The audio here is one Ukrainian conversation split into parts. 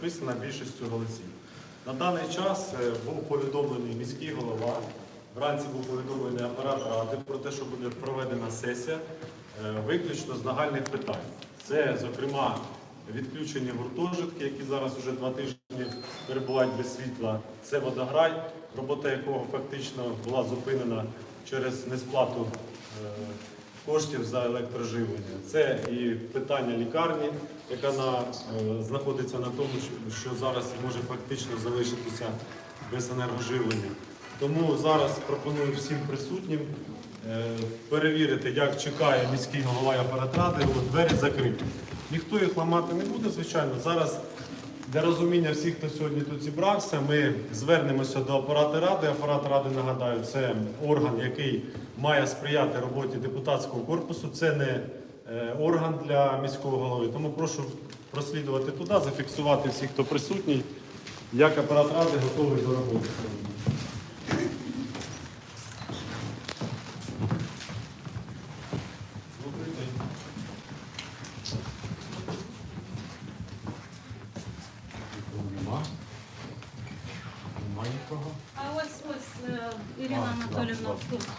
підписана більшістю голосів. На даний час е, був повідомлений міський голова, вранці був повідомлений апарат ради про те, що буде проведена сесія е, виключно з нагальних питань. Це, зокрема, відключені гуртожитки, які зараз вже два тижні перебувають без світла. Це водограй, робота якого фактично була зупинена через несплату е, коштів за електроживлення. Це і питання лікарні, яка на, е, знаходиться на тому, що- зараз може фактично залишитися без енергоживлення. Тому зараз пропоную всім присутнім е, перевірити, як чекає міський голова і апарат двері закриті. Ніхто їх ламати не буде, звичайно. Зараз для розуміння всіх, хто сьогодні тут зібрався, ми звернемося до апарату ради. Апарат ради, нагадаю, це орган, який має сприяти роботі депутатського корпусу. Це не е, орган для міського голови. Тому прошу прослідувати туди, зафіксувати всіх, хто присутній, як апарат ради готовий до роботи. сьогодні. Добрий день. Нікого Нема. Нема нікого. А ось ось е, Ірина А, Анатолівна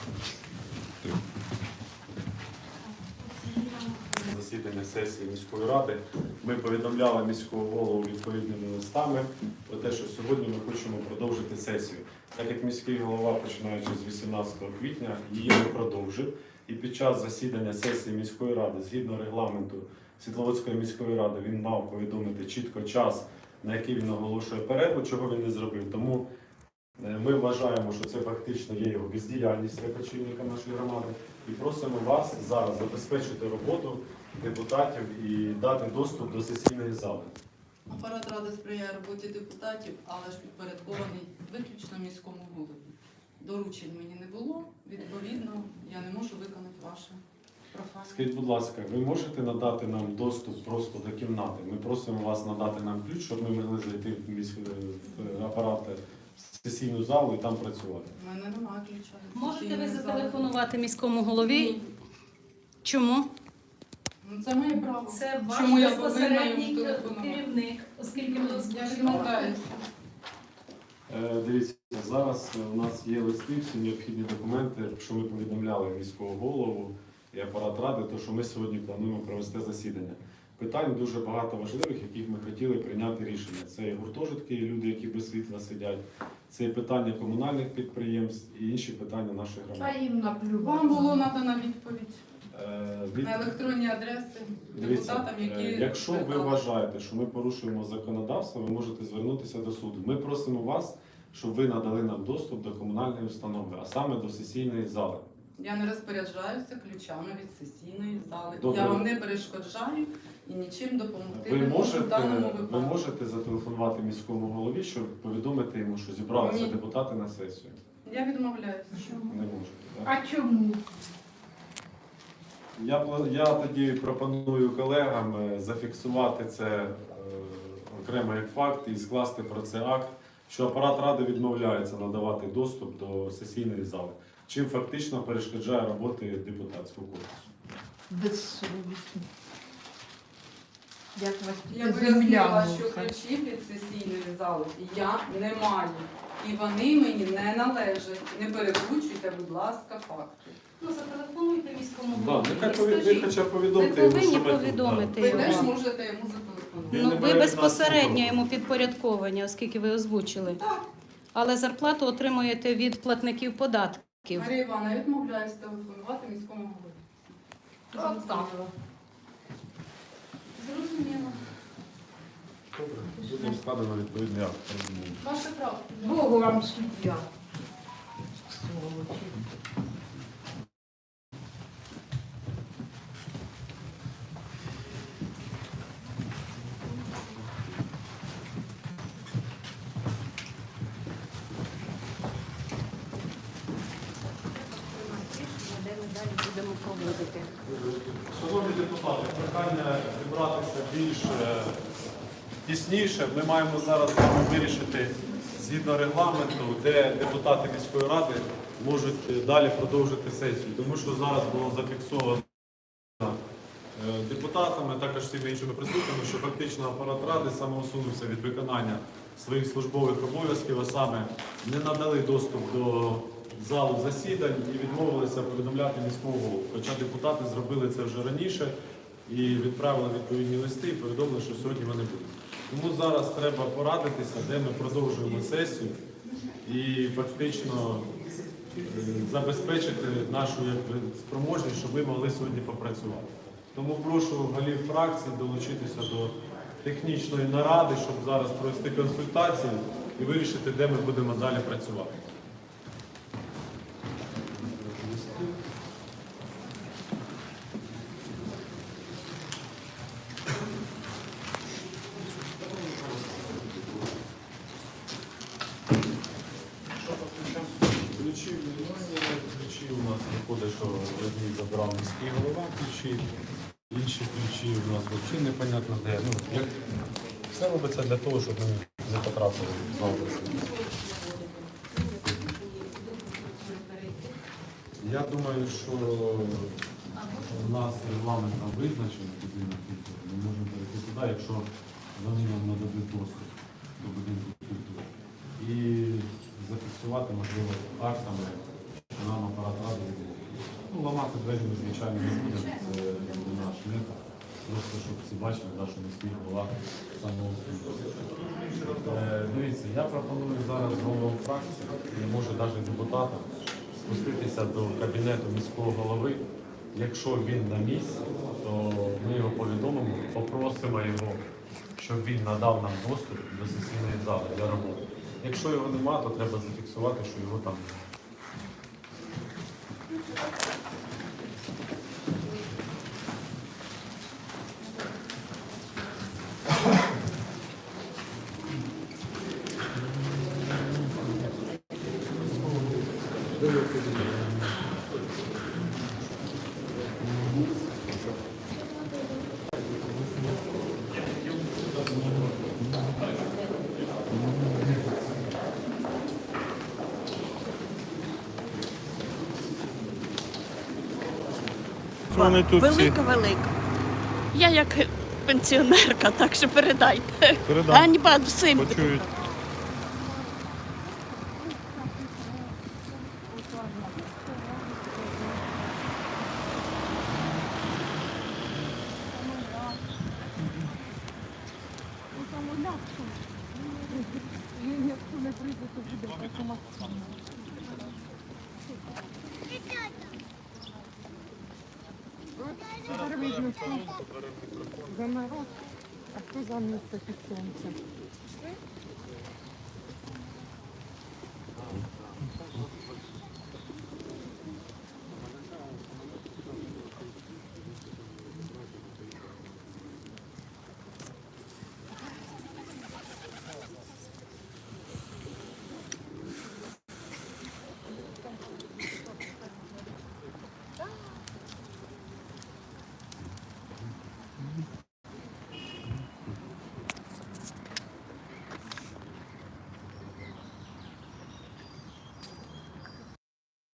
засідання сесії міської ради ми повідомляли міського голову відповідними листами про те, що сьогодні ми хочемо продовжити сесію. Так як міський голова, починаючи з 18 квітня, її не продовжив. І під час засідання сесії міської ради, згідно регламенту Світловодської міської ради, він мав повідомити чітко час, на який він оголошує перерву, чого він не зробив. Тому ми вважаємо, що це фактично є його бездіяльність як очільника нашої громади. І просимо вас зараз забезпечити роботу депутатів і дати доступ до сесійної зали. Апарат ради сприяє роботі депутатів, але ж підпорядкований виключно міському голові. Доручень мені не було, відповідно, я не можу виконати ваше прохання. Скажіть, будь ласка, ви можете надати нам доступ просто до кімнати? Ми просимо вас надати нам ключ, щоб ми могли зайти в, міськ... сесійну залу і там працювати. У мене немає ключа. від Можете ви сесійної зали. зателефонувати міському голові? Чому? Ну, це моє право. Це ваш Чому я повинна безпосередній телефонувати? керівник, оскільки ви Я. Е, Дивіться, зараз у нас є листи, всі необхідні документи, що ми повідомляли міського голову і апарат ради, то що ми сьогодні плануємо провести засідання. Питань дуже багато важливих, яких ми хотіли прийняти рішення. Це і гуртожитки, і люди, які без світла сидять, це і питання комунальних підприємств і інші питання нашої Та громади. їм наплювати. Вам було надана відповідь Е, від- на електронні адреси депутатам, які е, якщо ви вважаєте, що ми порушуємо законодавство, ви можете звернутися до суду. Ми просимо вас, щоб ви надали нам доступ до комунальної установи, а саме до сесійної зали. Я не розпоряджаюся ключами від сесійної зали. Добре. Я вам не перешкоджаю і нічим допомогти Ви не можу в можете, даному ви випадку. можете зателефонувати міському голові, щоб повідомити йому, що зібралися Ні. депутати на сесію. Я відмовляюся. Не можете. Так? А чому? Я, пла- я тоді пропоную колегам е, зафіксувати це е, окремо як факт і скласти про це акт, що апарат ради відмовляється надавати доступ до сесійної зали, чим фактично перешкоджає роботи депутатського корпусу. Безсовісно. Як вас Я пояснила, що ключів від сесійної зали я не маю. І вони мені не належать. Не перекручуйте, будь ласка, факти. Ну, зателефонуйте міському Да, голові. нехай пові- ви хоча б Ви повідомте йому, повинні повідомити Ви його. теж можете йому зателефонувати. Ну, ви безпосередньо йому підпорядковані, оскільки ви озвучили. Так, Але зарплату отримуєте від платників податків. Марія Івановна, я відмовляюсь телефонувати міському голові. Так. Зрозуміло. Добре, будемо складено відповідний акт. Ваше право. Богу вам суддя. Сволочі. Де ми далі будемо проводити? Шановні депутати, прохання зібратися більш е, тісніше. Ми маємо зараз вирішити згідно регламенту, де депутати міської ради можуть е, далі продовжити сесію. Тому що зараз було зафіксовано е, депутатами, також всіми іншими присутніми, що фактично апарат ради самоусунувся від виконання своїх службових обов'язків, а саме не надали доступ до залу засідань і відмовилися повідомляти міського голову. Хоча депутати зробили це вже раніше і відправили відповідні листи і повідомили, що сьогодні вони будуть. Тому зараз треба порадитися, де ми продовжуємо сесію і фактично е, забезпечити нашу спроможність, щоб ми могли сьогодні попрацювати. Тому прошу голів фракцій долучитися до технічної наради, щоб зараз провести консультації і вирішити, де ми будемо далі працювати. Ключі немає, ключі у нас виходить, що одні забрав міський голова ключі, інші ключі у нас взагалі непонятно де. Ну, як... Все робиться для того, щоб ми не потрапили в зал. Я думаю, що у нас регламент там визначений будинок культури. Ми можемо перейти туди, якщо вони нам нададуть доступ до будинку культури. І зафіксувати, можливо, актами, що нам апарат ради відмовив. Ну, ламати двері ми, звичайно, не будемо, це не наш метод. Просто щоб всі бачили, да, що міський голова самоусунувся. Е, Дивіться, я пропоную зараз головам фракції, і може навіть депутатам, спуститися до кабінету міського голови. Якщо він на місці, то ми його повідомимо, попросимо його, щоб він надав нам доступ до сесійної зали для роботи. Якщо його нема, то треба зафіксувати, що його там Вони тут всі. Велика, велика. Я як пенсіонерка, так що передайте. Передам. Ганьба всім. Почують. За народ, а хто за місто під сонцем?